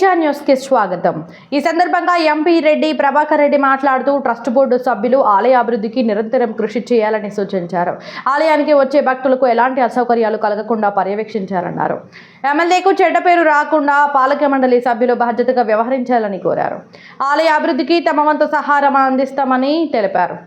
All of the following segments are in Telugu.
తేజ న్యూస్కి స్వాగతం. ఈ సందర్భంగా ఎంపీ రెడ్డి ప్రభాకర్ రెడ్డి మాట్లాడుతూ ట్రస్ట్ బోర్డు సభ్యులు ఆలయ అభివృద్ధికి నిరంతరం కృషి చేయాలని సూచించారు. ఆలయానికి వచ్చే భక్తులకు ఎలాంటి అసౌకర్యాలు కలగకుండా పర్యవేక్షించాలన్నారు ఎమ్మెల్యేకు చెడ్డ పేరు రాకుండా పాలక మండలి సభ్యులు బాధ్యతగా వ్యవహరించాలని కోరారు. ఆలయ అభివృద్ధికి తమ వంతు సహారం అందిస్తామని తెలిపారు.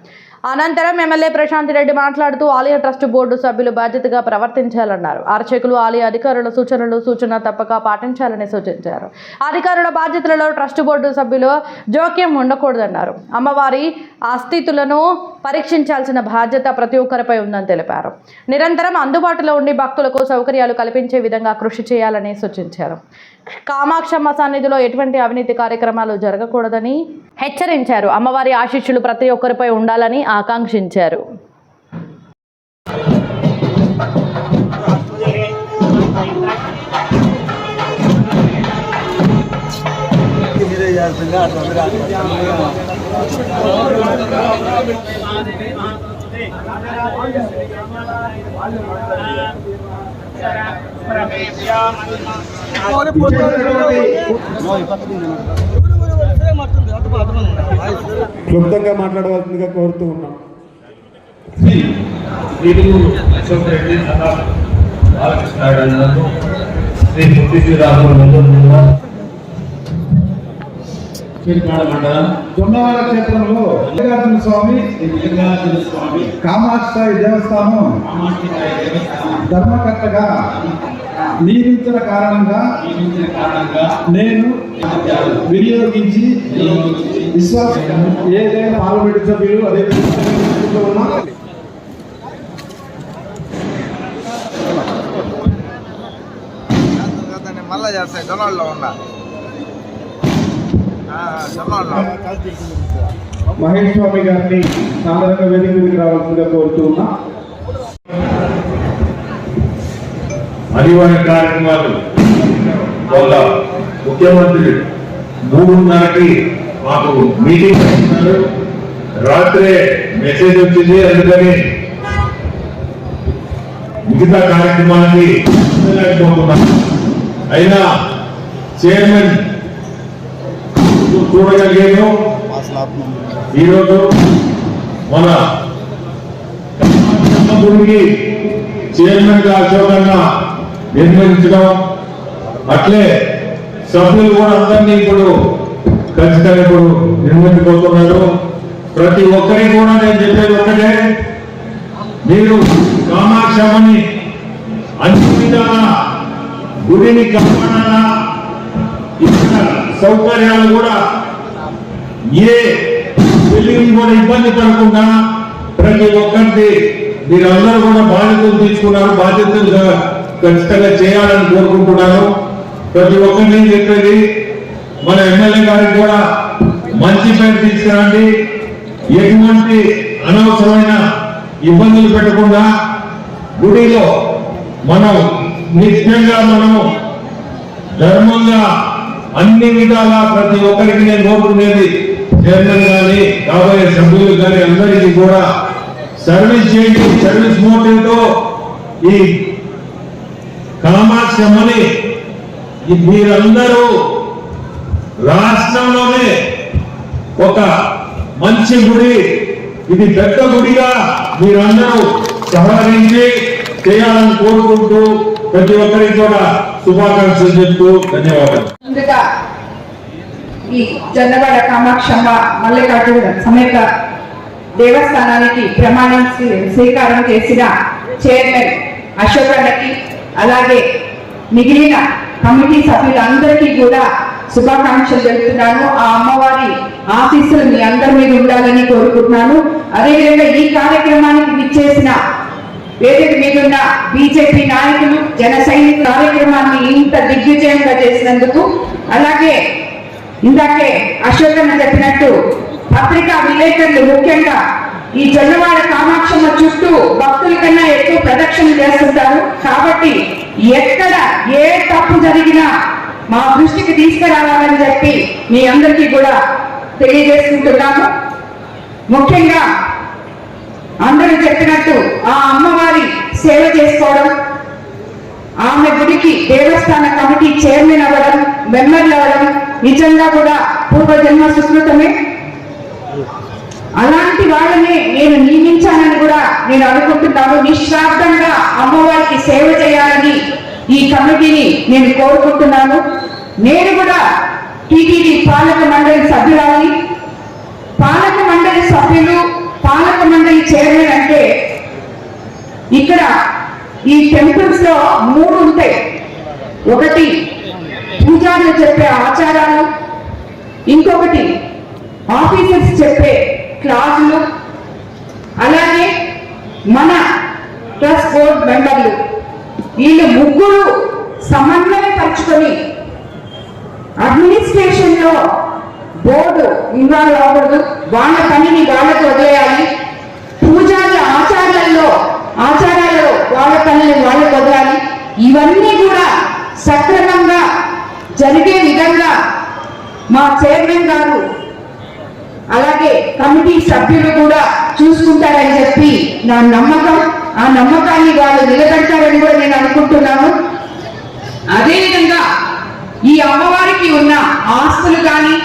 అనంతరం ఎమ్మెల్యే ప్రశాంత్ రెడ్డి మాట్లాడుతూ ఆలయ ట్రస్ట్ బోర్డు సభ్యులు బాధ్యతగా ప్రవర్తించాలన్నారు. అర్చకులు ఆలయ అధికారుల సూచనలు సూచన తప్పక పాటించాలని సూచించారు. అధికారుల బాధ్యతలలో ట్రస్ట్ బోర్డు సభ్యులు జోక్యం ఉండకూడదన్నారు. అమ్మవారి ఆస్థితులను పరీక్షించాల్సిన బాధ్యత ప్రతి ఒక్కరిపై ఉందని తెలిపారు. నిరంతరం అందుబాటులో ఉండి భక్తులకు సౌకర్యాలు కల్పించే విధంగా కృషి చేయాలని సూచించారు. కామాక్షమ్మ సన్నిధిలో ఎటువంటి అవినీతి కార్యక్రమాలు జరగకూడదని హెచ్చరించారు. అమ్మవారి ఆశీస్సులు ప్రతి ఒక్కరిపై ఉండాలని ఆకాంక్షించారు. అట్లా క్లుప్తంగా మాట్లాడవలసిందిగా కోరుతూ ఉన్నాం. అశోక్ రెడ్డి సహా బాలకృష్ణ శ్రీ ముత్తి శ్రీరాములు మండలం జొన్నవాడ క్షేత్రంలో మల్లికార్జున స్వామి కామాక్షి దేవస్థానం ధర్మకర్తగా నియమించిన కారణంగా నేను వినియోగించి విశ్వాసం ఏదైనా పార్లమెంట్ సభ్యులు అదే ఉన్నా మళ్ళా చేస్తాయి జొన్నాళ్ళలో ఉన్నా. మహేష్ స్వామి గారిని సాధారణ వేదిక మీదకి రావాల్సిందిగా కోరుతూ ఉన్నా. అనివార్య కార్యక్రమాలు వల్ల ముఖ్యమంత్రి మూడున్నరకి మాకు మీటింగ్ ఇస్తున్నారు రాత్రే మెసేజ్ వచ్చింది అందుకని మిగతా కార్యక్రమానికి అయినా చైర్మన్ చూడగలిగాను ఈరోజు మన గుడికి చైర్మన్గా అశోకన్న నిర్మించడం అట్లే సభ్యులు కూడా అందరినీ ఇప్పుడు ఖచ్చితంగా ఇప్పుడు నిర్వహించబోతున్నారు ప్రతి ఒక్కరికి కూడా నేను చెప్పేది ఒక్కటే. మీరు కామాక్షమని అన్ని విధాల గుడిని కాపాడాలా? ఇక్కడ సౌకర్యాలు కూడా ఏ? పెళ్ళిని కూడా ఇబ్బంది పడకుండా ప్రతి ఒక్కరిది మీరందరూ కూడా బాధ్యతలు తీసుకున్నారు బాధ్యతలు ఖచ్చితంగా చేయాలని కోరుకుంటున్నాను. ప్రతి ఒక్కరిని చెప్పేది? మన ఎమ్మెల్యే గారికి కూడా మంచి పేరు తీసుకురండి. ఎటువంటి అనవసరమైన ఇబ్బందులు పెట్టకుండా గుడిలో మనం నిత్యంగా మనము ధర్మంగా అన్ని విధాలా ప్రతి ఒక్కరికి నేను కోరుకునేది చైర్మన్ కానీ కాబోయే సభ్యులు కానీ అందరికీ కూడా సర్వీస్ చేయండి సర్వీస్ మోటివ్తో ఈ కామాక్షమ్మని మీరందరూ రాష్ట్రంలోనే ఒక మంచి గుడి ఇది పెద్ద గుడిగా మీరందరూ సహకరించి చేయాలని కోరుకుంటూ ప్రతి ఒక్కరికి కూడా శుభాకాంక్షలు చెప్తూ ధన్యవాదాలు. ఈ జొన్నవాడ కామాక్షమ్మ మల్లికార్జున సమేత దేవస్థానానికి ప్రమాణం స్వీకారం చేసిన చైర్మన్ అశోక్ అన్నకి అలాగే మిగిలిన కమిటీ సభ్యులందరికీ కూడా శుభాకాంక్షలు తెలుపుతున్నాను. ఆ అమ్మవారి ఆశీస్సులు మీ అందరి మీద ఉండాలని కోరుకుంటున్నాను. అదేవిధంగా ఈ కార్యక్రమానికి విచ్చేసిన వేదిక మీద ఉన్న బీజేపీ నాయకులు జన సైనిక కార్యక్రమాన్ని ఇంత దిగ్విజయంగా చేసినందుకు అలాగే ఇందాకే అశోకన్న చెప్పినట్టు పత్రికా విలేకరులు ముఖ్యంగా ఈ జొన్నవాడ కామాక్షమ్మ చుట్టూ భక్తుల కన్నా ఎక్కువ ప్రదక్షిణ చేస్తుంటారు. కాబట్టి ఎక్కడ ఏ తప్పు జరిగినా మా దృష్టికి తీసుకురావాలని చెప్పి మీ అందరికీ కూడా తెలియజేసుకుంటున్నాము. ముఖ్యంగా అందరూ చెప్పినట్టు ఆ అమ్మవారి సేవ చేసుకోవడం ఆమె గుడికి దేవస్థాన కమిటీ చైర్మన్ అవ్వడం మెంబర్లు అవ్వడం నిజంగా కూడా పూర్వజన్మ సుకృతమే అలాంటి వాళ్ళని నేను నియమించానని కూడా నేను అనుకుంటున్నాను. నిశ్వార్థంగా అమ్మవారికి సేవ చేయాలని ఈ కమిటీని నేను కోరుకుంటున్నాను. నేను కూడా టీటీడీ పాలక మండలి సభ్యురాలి పాలక మండలి సభ్యులు పాలక మండలి చైర్మన్ అంటే ఇక్కడ ఈ టెంపుల్స్లో మూడు ఉంటాయి. ఒకటి పూజారులు చెప్పే ఆచారాలు ఇంకొకటి ఆఫీసర్స్ చెప్పే క్లాసులు అలాగే మన ట్రస్ట్ బోర్డ్ మెంబర్లు. వీళ్ళు ముగ్గురు సమన్వయపరుచుకొని అడ్మినిస్ట్రేషన్ అడ్మినిస్ట్రేషన్లో బోర్డు ఇన్వాల్వ్ అవ్వకూడదు. వాళ్ళ పనిని వాళ్ళకు వదిలేయాలి. పూజారి ఆచారాల్లో ఆచారాలు వాళ్ళ పనులు వాళ్ళు వదలాలి ఇవన్నీ కూడా సక్రమంగా జరిగే విధంగా మా చైర్మన్ గారు అలాగే కమిటీ సభ్యులు కూడా చూసుకుంటారని చెప్పి నా నమ్మకం. ఆ నమ్మకాన్ని వాళ్ళు నిలబెడతారని కూడా నేను అనుకుంటున్నాను. అదేవిధంగా ఈ అమ్మవారికి ఉన్న ఆస్తులు కానీ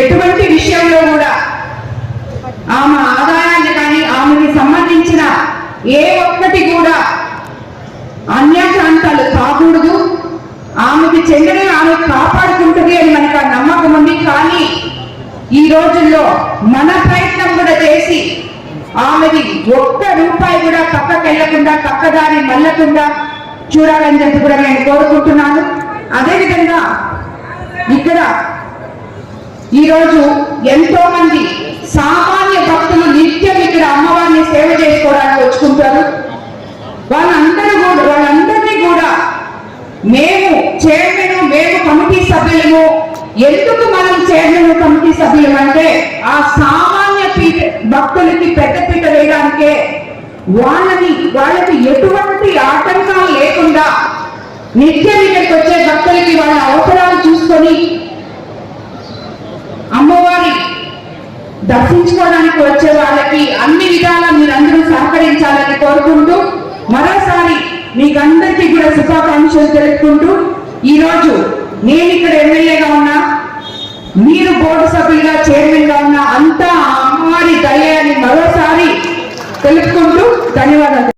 ఎటువంటి విషయంలో కూడా ఆమె ఆదాయాన్ని కానీ ఆమెకి సంబంధించిన ఏ ఒక్కటి కూడా అన్యాచాంతాలు కాకూడదు ఆమెకి చెందిన ఆమె కాపాడుకుంటుంది అని మనకు ఆ నమ్మకం ఉంది. కానీ ఈ రోజుల్లో మన ప్రయత్నం కూడా చేసి ఆమెది ఒక్క రూపాయి కూడా పక్కకు వెళ్ళకుండా పక్కదారి మళ్ళకుండా చూడాలని చెప్పి కూడా నేను కోరుకుంటున్నాను. అదేవిధంగా ఇక్కడ ఈరోజు ఎంతో మంది సామాన్య భక్తులు నిత్యం ఇక్కడ అమ్మవారిని సేవ చేసుకోవడానికి వచ్చుకుంటారు. వాళ్ళందరూ కూడా వాళ్ళందరినీ కూడా మేము చైర్మన్ మేము కమిటీ సభ్యులము. ఎందుకు మనం చైర్మన్ కమిటీ సభ్యులం అంటే ఆ సామాన్య పీఠ భక్తులకి పెద్ద పీట వేయడానికే వాళ్ళని వాళ్ళకి ఎటువంటి ఆటంకాలు లేకుండా నిత్యం ఇక్కడికి వచ్చే భక్తులకి వాళ్ళ అవసరాలు చూసుకొని అమ్మవారి దర్శించుకోవడానికి వచ్చే వాళ్ళకి అన్ని విధాలా మీరందరూ సహకరించాలని కోరుకుంటూ మరోసారి మీకందరికీ కూడా శుభాకాంక్షలు తెలుపుకుంటూ ఈ రోజు నేను ఇక్కడ ఎమ్మెల్యేగా ఉన్నా మీరు బోర్డు సభ్యులుగా చైర్మన్గా ఉన్నా అంతా అమ్మవారి దయ అని మరోసారి తెలుపుకుంటూ ధన్యవాదాలు.